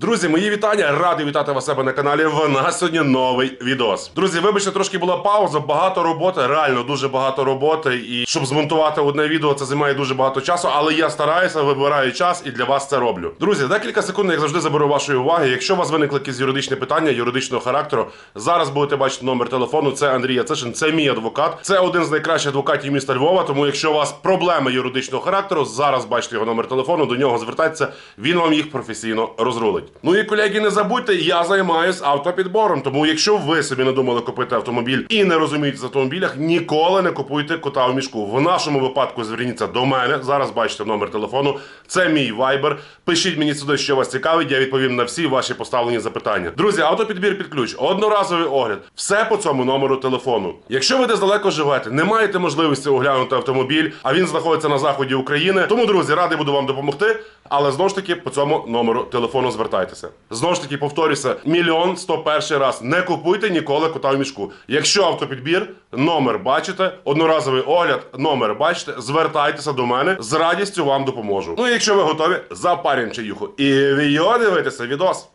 Друзі, мої вітання! Радий вітати вас себе на каналі. В нас сьогодні новий відос. Друзі, вибачте, трошки була пауза, багато роботи, реально дуже багато роботи. І щоб змонтувати одне відео, це займає дуже багато часу. Але я стараюся, вибираю час і для вас це роблю. Друзі, декілька секунд, як завжди, заберу вашої уваги. Якщо у вас виникли якісь юридичні питання юридичного характеру, зараз будете бачити номер телефону. Це Андрій Яцишин, це мій адвокат. Це один з найкращих адвокатів міста Львова. Тому, якщо у вас проблеми юридичного характеру, зараз бачите його номер телефону, до нього звертайтеся, він вам їх професійно розрулить. Ну і колеги, не забудьте, я займаюсь автопідбором. Тому, якщо ви собі не думали купити автомобіль і не розумієте в автомобілях, ніколи не купуйте кота в мішку. В нашому випадку зверніться до мене. Зараз бачите номер телефону. Це мій вайбер. Пишіть мені сюди, що вас цікавить. Я відповім на всі ваші поставлені запитання. Друзі, автопідбір під ключ, одноразовий огляд. Все по цьому номеру телефону. Якщо ви десь далеко живете, не маєте можливості оглянути автомобіль, а він знаходиться на заході України. Тому, друзі, радий буду вам допомогти. Але знову ж таки по цьому номеру телефону звертайтеся. Знову ж таки, повторюся, мільйон сто перший раз. Не купуйте ніколи кота в мішку. Якщо автопідбір, номер бачите, одноразовий огляд, номер бачите, звертайтеся до мене, з радістю вам допоможу. Ну і якщо ви готові, запарюємо чаюху. І віо дивитися відос.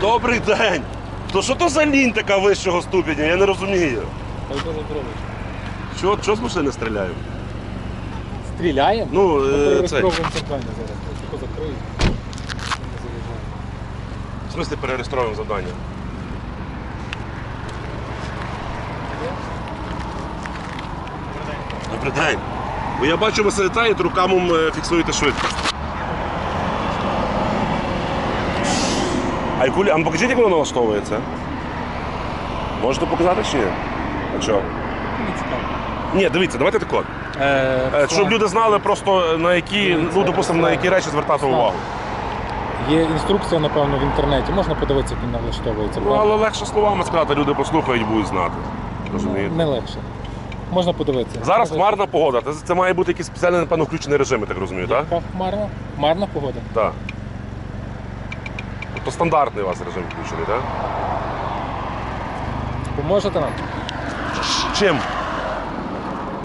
Добрий день! То що то за лінь така вищого ступеня? Я не розумію. Боже Що, що з машини стріляю? Стріляємо? Ну, е, це. Перереєстровуємо завдання зараз. Не заважаємо. В смислі перереєстровуємо завдання. Добрий день. Бо я бачу, ви сидите і рукамом е, фіксуєте швидкість. А, яку лі- а ну покажіть, як воно налаштовується. Можете показати чи ні? А що? Ні, дивіться, давайте тако. Е, Е, Щоб люди знали просто на які, ну допустимо, на які речі звертати увагу. Є інструкція, напевно, в інтернеті. Можна подивитися, як він налаштовується. Ну, але легше словами сказати, люди послухають будуть знати. Розумієте? Не легше. Можна подивитися. Зараз Може, хмарна погода. Це, це має бути якийсь спеціальний, напевно, включений режим, я так розумію, так? Яка хмарна? Хмарна погода. Так. Тобто стандартний у вас режим включений, так? Поможете нам Чим?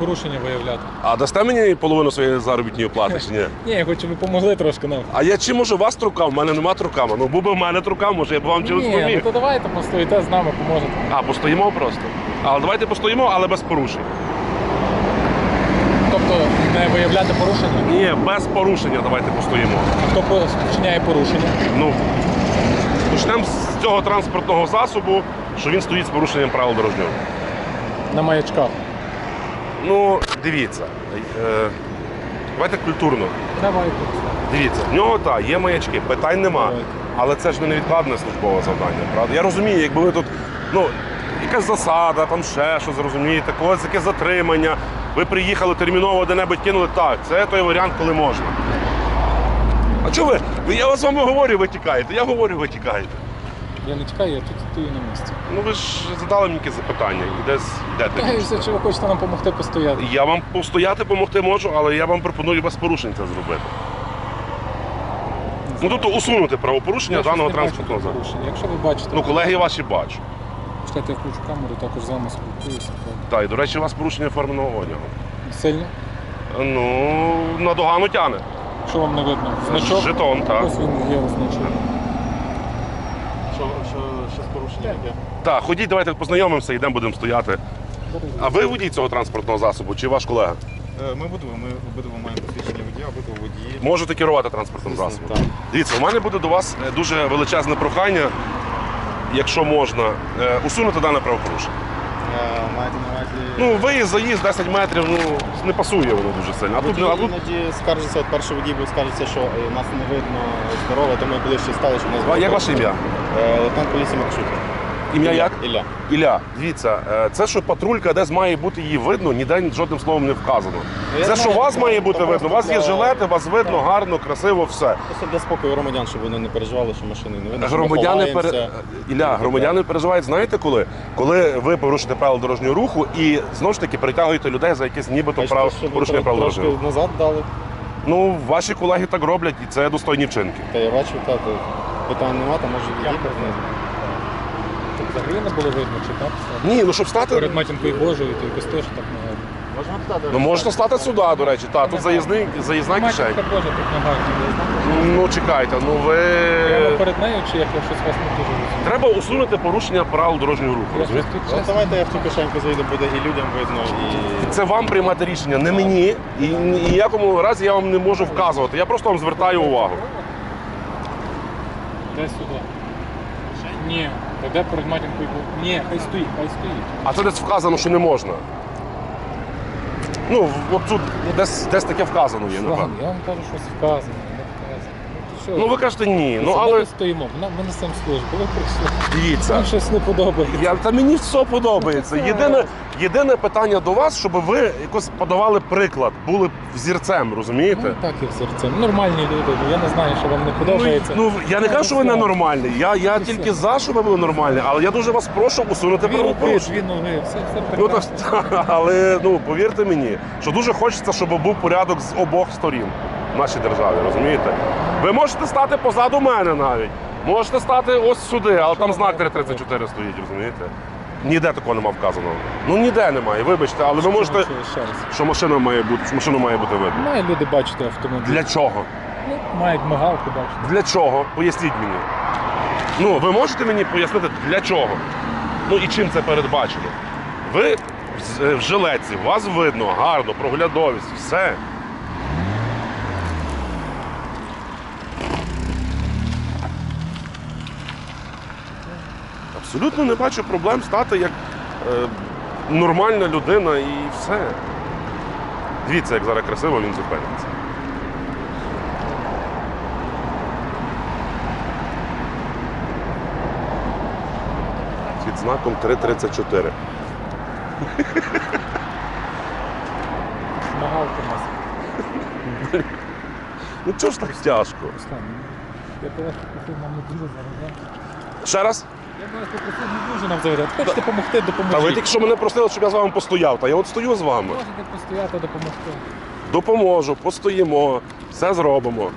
Порушення виявляти? А дасте мені половину своєї заробітної плати чи ні? Ні, я хочу, ви допомогли трошки нам. А я чи можу вас трукав? У мене нема трукама. Ну був би в мене трукав, може я б вам чимось Ні, ну поміг. то давайте постоїте з нами, поможете. А, постоїмо просто. Але давайте постоїмо, але без порушень. Тобто не виявляти порушення. Ні, без порушення давайте постоїмо. А хто вчиняє порушення? Ну, почнемо з цього транспортного засобу, що він стоїть з порушенням правил дорожнього. На маячках. Ну, дивіться. Е, давайте культурно. Давайте. Дивіться, в нього так, є маячки, питань нема. Але це ж не невідкладне службове завдання, правда? Я розумію, якби ви тут, ну, якась засада, там ще щось, розумієте, когось яке затримання. Ви приїхали терміново де-небудь кинули. Так, це той варіант, коли можна. А чого ви? Я з вами говорю, ви тікаєте. Я говорю, ви тікаєте. Я не чекаю, я тут стою на місці. Ну ви ж задали мені якесь запитання і десь йдете. Каюся, чи ви хочете нам допомогти постояти? Я вам постояти допомогти можу, але я вам пропоную без порушень це зробити. Ну тобто усунути правопорушення Я щось даного не бачу транспортного засобу. порушень. Якщо ви бачите, Ну, колеги ваші бачу. чекайте, я включу камеру, також з вами спілкуюся. Так, і до речі, у вас порушення оформленого одягу. Сильно? Ну, на догану тяне. Що вам не видно? Значок? Жетон, так. Ось він є означений. Що, що, що з порушенням яке? Так, ходіть, давайте познайомимося, йдемо, будемо стояти. А ви водій цього транспортного засобу чи ваш колега? Е, Ми обидва, ми обидва маємо посвідчення водія, обидва водії. Можете керувати транспортним Звісно, засобом. так. Дивіться, у мене буде до вас е, дуже величезне прохання, якщо можна, е, усунути дане правопорушення. Е, Маєте на увазі... Ну, виїзд, заїзд 10 метрів, ну не пасує воно дуже сильно. А тут, Водій а тут іноді скаржиться, от перший водій був скаржиться, що е, нас не видно здорово, то ми ближче стали, щоб нас А як ваше ім'я? Е, Лейтенант поліції. Ім'я як? Ілля. Ілля, дивіться, е, це, що патрулька десь має бути її видно, ніде жодним словом не вказано. Я Це, знаю, що вас має бути видно, у вас є для- жилети, вас видно Так. гарно, красиво, все. Просто для спокою громадян, щоб вони не переживали, що машини не видно. що ми Громадяни пере... ховаємося. Ілля, громадяни переживають, знаєте коли? Коли ви порушите правила дорожнього руху і знову ж таки притягуєте людей за якесь нібито Бачите, прав... порушення тро- правил трошки дорожнього руху. назад дали. Ну, ваші колеги так роблять, і це достойні вчинки. Та я бачу, так, то питань нема, там може Як Взагалі не було видно, чи так? Ні, ну щоб стати. Перед матінкою Божою, то якось теж так не видно. Можемо туди Ну можете стати сюди, до речі. Так, тут заїзний, заїзна Маєте кишень. також тут не гарно. Ну чекайте, ну ви. Прямо перед нею, чи як я щось вас не дуже розумію? Треба усунути порушення правил дорожнього руху. Я Розумієте? тут От чесно. давайте я в ту кишеньку зайду, буде і людям видно, і Це вам приймати рішення, не мені. І ніякому разі я вам не можу вказувати. Я просто вам звертаю увагу. Де сюди? Ні, тоді перед матінкою був? Ні, хай стоїть, хай стоїть. А це десь вказано, що не можна. Ну, от тут десь, десь таке вказано є, напевно. Я вам кажу, щось вказано, не вказано. Ну, то що? Ну ви кажете ні. Ну але стоїмо, ми, несемо службу, ви прийшли. дивіться. Вам щось не подобається. Я, та мені все подобається. Єдине, єдине питання до вас, щоб ви якось подавали приклад, були взірцем, розумієте? Ну, так і в серце. Нормальні люди, ну, я не знаю, що вам не Ну, подобається. ну я не кажу, що ви ненормальні. Я, я тільки за, щоб ви були нормальні, але я дуже вас прошу усунути Дві руки, правопорушення. дві ноги, все, все Ну прекрасно. так, але ну повірте мені, що дуже хочеться, щоб був порядок з обох сторін в нашій державі, розумієте? Ви можете стати позаду мене навіть. Можете стати ось сюди, але там знак 334 стоїть, розумієте? Ніде такого нема вказано. Ну ніде немає, вибачте, але ви можете. Ще- ще раз. Що машина має бути, що машину має бути видно. Мають люди бачити автомобіль. Для чого? Ну, мають мигалку бачити. Для чого? Поясніть мені. Ну, ви можете мені пояснити, для чого? Ну і чим це передбачено? Ви в- в жилетці, вас видно, гарно, проглядовість, все. Абсолютно не бачу проблем стати як е, нормальна людина і все. Дивіться, як зараз красиво він зупиниться. Під знаком 334. Мигалка нас. Ну чого ж так тяжко? Руслан, я б вас нам не дуже зараз. да? Ще раз? Я б вас попросив не дуже нам зараз. Хочете допомогти, допоможіть. Та ви тільки що мене просили, щоб я з вами постояв, та я от стою з вами. Можете постояти, допомогти. Допоможу, постоїмо, все зробимо.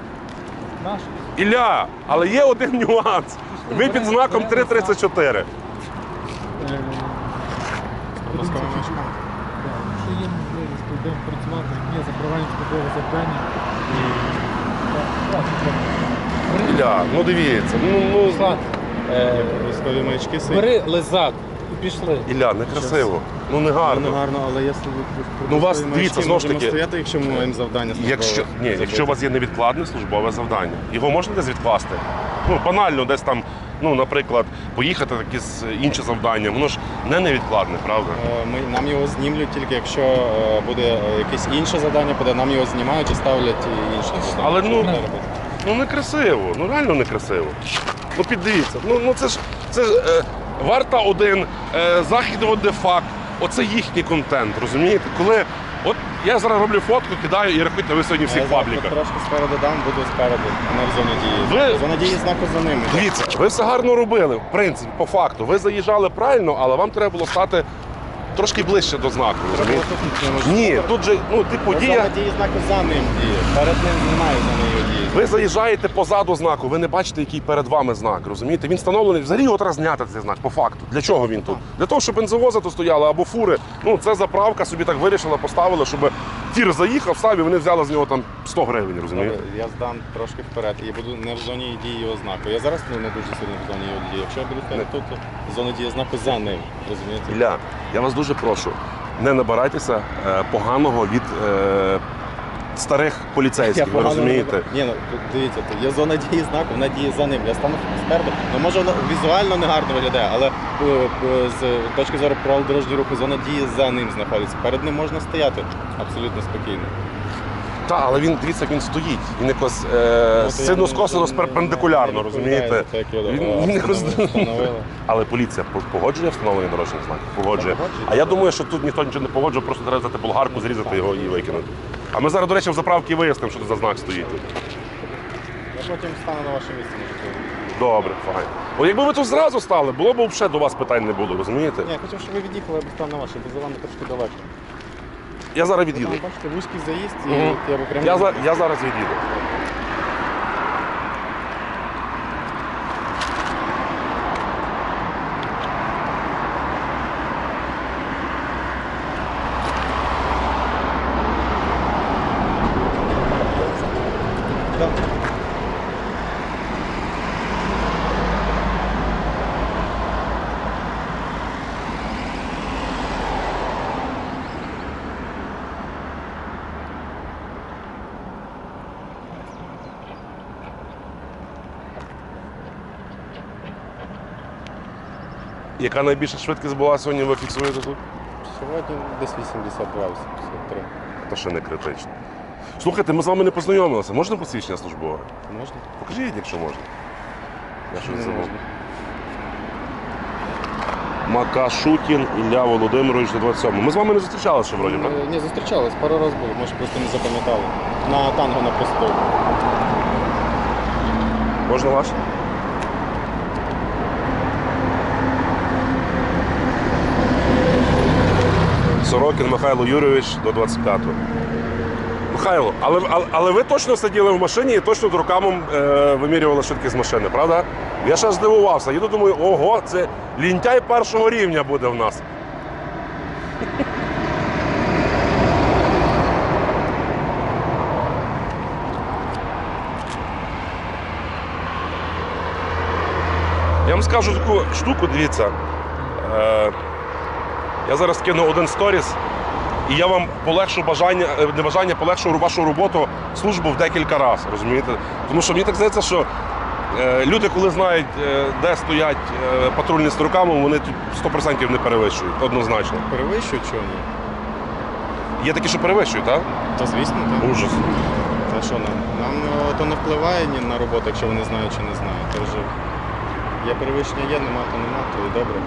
Наш? Ілля, але є один нюанс. Ви під знаком 334. Е, Будь ласка, подивіться, вимочка. Да, Якщо є можливість, то йдемо працювати, є запровадження службове завдання. І... Так, так, так. Ілля, ну дивіться, ну, ну Руслан, Військові маячки сидять. бери лизак і пішли. Ілля, некрасиво, ну не Ну, гарно. гарно, але якщо ви Ну, вас, військові дивіться, знову ж можемо таки, стояти, якщо ми маємо завдання службове Якщо, ні, якщо у вас є невідкладне службове завдання, його можна десь відкласти? Ну, банально, десь там, ну, наприклад, поїхати якісь інші завдання, воно ж не невідкладне, правда? Е, Ми, нам його знімлють тільки якщо е, буде е, якесь інше завдання, буде, нам його знімають і ставлять і інше завдання. Але, Що ну, буде робити? Ну некрасиво, ну реально некрасиво. Ну піддивіться, ну, ну це ж це ж е, варта один, е, захід де факт. Оце їхній контент, розумієте? Коли от я зараз роблю фотку, кидаю і рахуйте, ви сьогодні всіх пабліках. Трошки спереду дам, буду спереду, а не в зоні дії. Ви- Зона дії знаку за ними. Дивіться, ви все гарно робили, в принципі, по факту. Ви заїжджали правильно, але вам треба було стати трошки ближче до знаку. Ні, тут же, ну, типу, дія. Дії знаку за ним діє. Перед ним немає за нею дії. Ви заїжджаєте позаду знаку, ви не бачите, який перед вами знак. Розумієте? Він встановлений. Взагалі його треба зняти цей знак по факту. Для чого він тут? Для того, щоб бензовози тут стояли або фури. Ну це заправка собі так вирішила, поставила, щоб тір заїхав, сам і вони взяли з нього там 100 гривень. Розумієте? Добре, Я здам трошки вперед Я буду не в зоні дії його знаку. Я зараз ну, не дуже сильно в зоні його дії. Якщо я буду стояти тут, то зона дії знаку за ним. Розумієте? Ілля, я вас дуже прошу, не набирайтеся е, поганого від е, старих поліцейських. Ви розумієте? не- Ні, ну дивіться, є зона дії знаку, вона діє за ним. Я стану спереду. Ну може воно візуально не гарно виглядає, але е, е, з точки зору правил дорожнього руху зона дії за ним знаходиться. Перед ним можна стояти абсолютно спокійно. Так, але він дивіться, як він стоїть. Він якось Ну, е, то сильно скосено перпендикулярно, розумієте? Він, якось-. Але поліція погоджує встановлення дорожніх знаків? Погоджує. А я думаю, що тут ніхто нічого не погоджує, просто треба взяти болгарку, зрізати його і викинути. А ми зараз, до речі, в заправці вияснимо, що тут за знак стоїть. Я потім стану на ваше місце. Добре, файн. О, якби ви тут зразу стали, було б взагалі до вас питань не було, розумієте? Ні, я хотів, щоб ви від'їхали, я б став на ваше, бо за вами трошки далеко. Я зараз Там, від'їду. бачите, вузький заїзд, і Мгм. от я би прямо... Я, за, я зараз від'їду. Яка найбільша швидкість була сьогодні, ви фіксуєте тут? Сьогодні десь 82, 83. Та ще не критично. Слухайте, ми з вами не познайомилися. Можна посвідчення службове? Можна? Покажіть, якщо можна. Я щось забув. можна. Макашутін Ілля Володимирович до 27. Ми з вами не зустрічалися ще вроді, правда? Е, Ні, зустрічались, пару разів було, може просто не запам'ятали. На танго на просторі. Можна ваш? Сорокін Михайло Юрійович до 25-го. Михайло, але, але, але ви точно сиділи в машині і точно руками е, вимірювали швидкість машини, правда? Я ще здивувався. Їду, думаю, ого, це лінтяй першого рівня буде в нас. Я вам скажу таку штуку, дивіться. Е, я зараз кину один сторіс, і я вам полегшу бажання, е, не бажання, полегшу вашу роботу, службу в декілька разів, розумієте? Тому що мені так здається, що е, люди, коли знають, е, де стоять патрульні з руками, вони тут 100% не перевищують, однозначно. Перевищують ні? Є такі, що перевищують, так? Та звісно, так. Ужас. Та що нам? Нам е, то не впливає ні на роботу, якщо вони знають чи не знають. То вже є перевищення, є, нема, то нема, то і добре.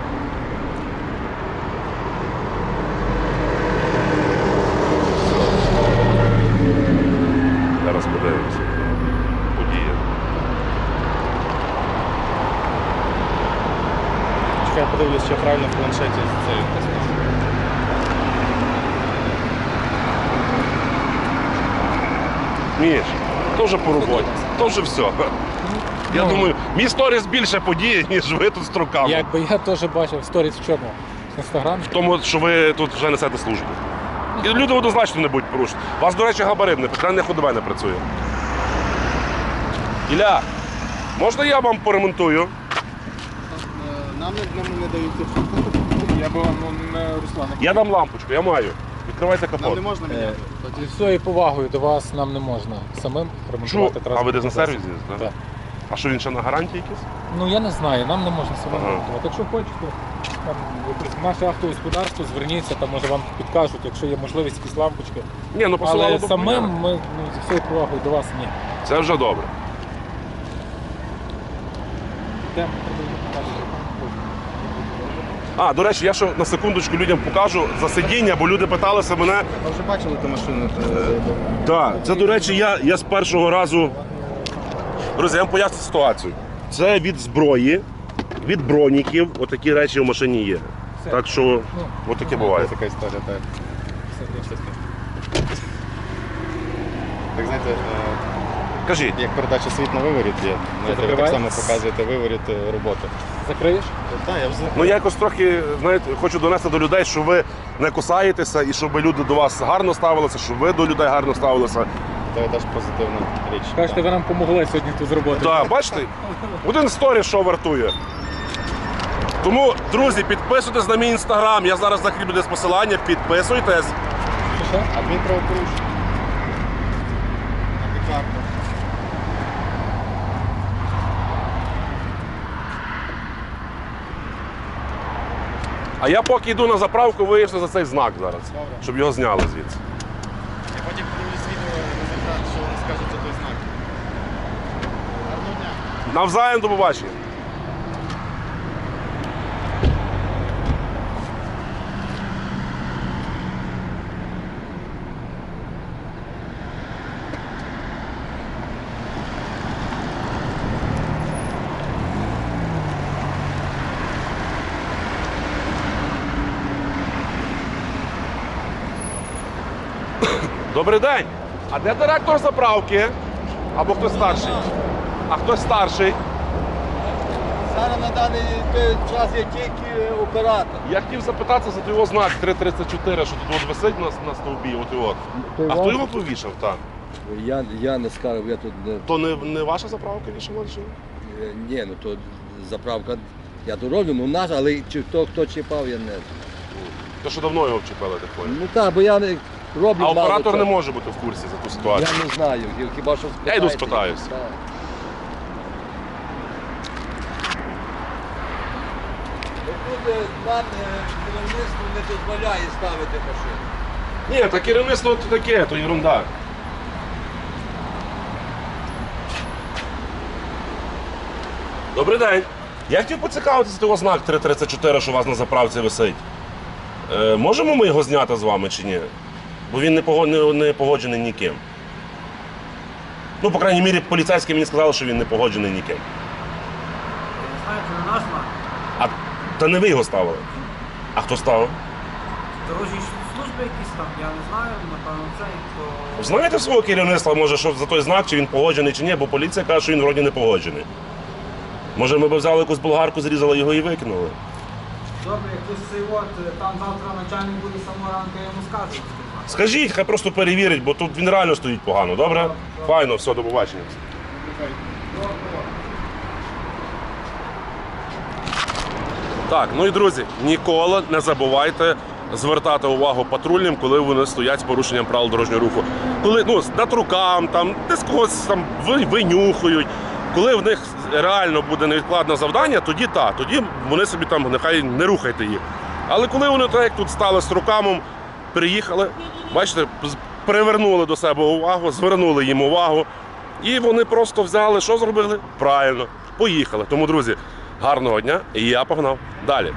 Я правильно в планшеті це Міш, то вже по роботі, то вже все. Я Ну. думаю, мій сторіс більше подіє, ніж ви тут з руками. Якби я теж бачив сторіс в чому? В інстаграмі? В тому, що ви тут вже несете службу. І люди однозначно не будуть порушити. У вас, до речі, габарит не петральне ходове не працює. Ілля, можна я вам поремонтую? Нам не, не. Я би вам ну, не Руслан. Я дам лампочку, я маю. Відкривайте Нам не можна міняти. Зі всією повагою до вас нам не можна самим Що? ремонтувати А ви десь на сервіс їздите? Так. А що він ще на гарантії якісь? Ну я не знаю, нам не можна самим Ага. ремонтувати. Якщо хочете, там якесь наше автогосподарство, зверніться, там може вам підкажуть, якщо є можливість якісь лампочки. Ні, ну посилали Але б самим поміняли. ми ну, зі всією повагою до вас ні. Це вже добре. Йдемо, А, до речі, я ще на секундочку людям покажу за сидіння, бо люди питалися мене. Ми вже бачили ту машину. Так, це, до речі, я, я з першого разу. Друзі, я вам поясню ситуацію. Це від зброї, від броніків, отакі речі в машині є. Так що, Ну, отаке буває. Така історія, так. все. Так знаєте, е, Кажіть, як передача світ на виворіт є. Знаєте, ви так само показуєте виворіт е, роботи. Закриєш? Так, я вже ну я якось трохи знаєте, хочу донести до людей, що ви не кусаєтеся і щоб люди до вас гарно ставилися, щоб ви до людей гарно ставилися. це теж позитивна річ. Кажете, ви нам допомогли сьогодні тут зробити. Так, бачите, один сторіс що вартує. Тому, друзі, підписуйтесь на мій інстаграм. Я зараз закріплю десь посилання, підписуйтесь. Адмінправопорушення. А я поки йду на заправку, виїжджу за цей знак зараз, щоб його зняли звідси. Я потім подивлюсь відео результат, що вони скажуть за той знак. Гарного дня. Навзаєм до побачення. Добрий день. А де директор заправки? Або хтось старший? А хтось старший? Зараз на даний час є тільки оператор. Я хотів запитатися за його знак 334, що тут от висить на, на стовбі. От і от. А хто його повішав? Так. Я, я не скажу, я тут не. То не, не ваша заправка рішила? Чи? е, Ні, ну то заправка. Я тут роблю, ну наш, але чи хто хто чіпав, я не. То що давно його вчепили, так понял. Ну так, бо я не роблю. А мало оператор не чого. може бути в курсі за ту ситуацію. Я не знаю, хіба що Я йду спитаєте. спитаюсь. Так. Тут нам керівництво не дозволяє ставити машину. Ні, та керівництво то таке, то ерунда. Добрий день. Я хотів поцікавитися того знак 334, що у вас на заправці висить. Е, можемо ми його зняти з вами чи ні? Бо він не, пого- не, не погоджений ніким. Ну, по крайній мірі, поліцейські мені сказали, що він не погоджений ніким. Знаєте, не наш знак. А та не ви його ставили. А хто ставив? Дорожні служби якісь там, я не знаю, напевно, це то. Знаєте свого керівництва, може, що за той знак, чи він погоджений, чи ні, бо поліція каже, що він вроді не погоджений. Може, ми б взяли якусь болгарку, зрізали його і викинули. Добре, якось цей от, там завтра начальник буде самого ранку, я йому скажу. Скажіть, хай просто перевірить, бо тут він реально стоїть погано, добре? Файно, все, до побачення. Так, ну і друзі, ніколи не забувайте звертати увагу патрульним, коли вони стоять з порушенням правил дорожнього руху. Коли ну, над рукам, там, десь когось там винюхують. Коли в них реально буде невідкладне завдання, тоді так, тоді вони собі там нехай не рухайте їх. Але коли вони так як тут стали з руками, приїхали, бачите, привернули до себе увагу, звернули їм увагу. І вони просто взяли, що зробили? Правильно, поїхали. Тому, друзі, гарного дня, і я погнав далі.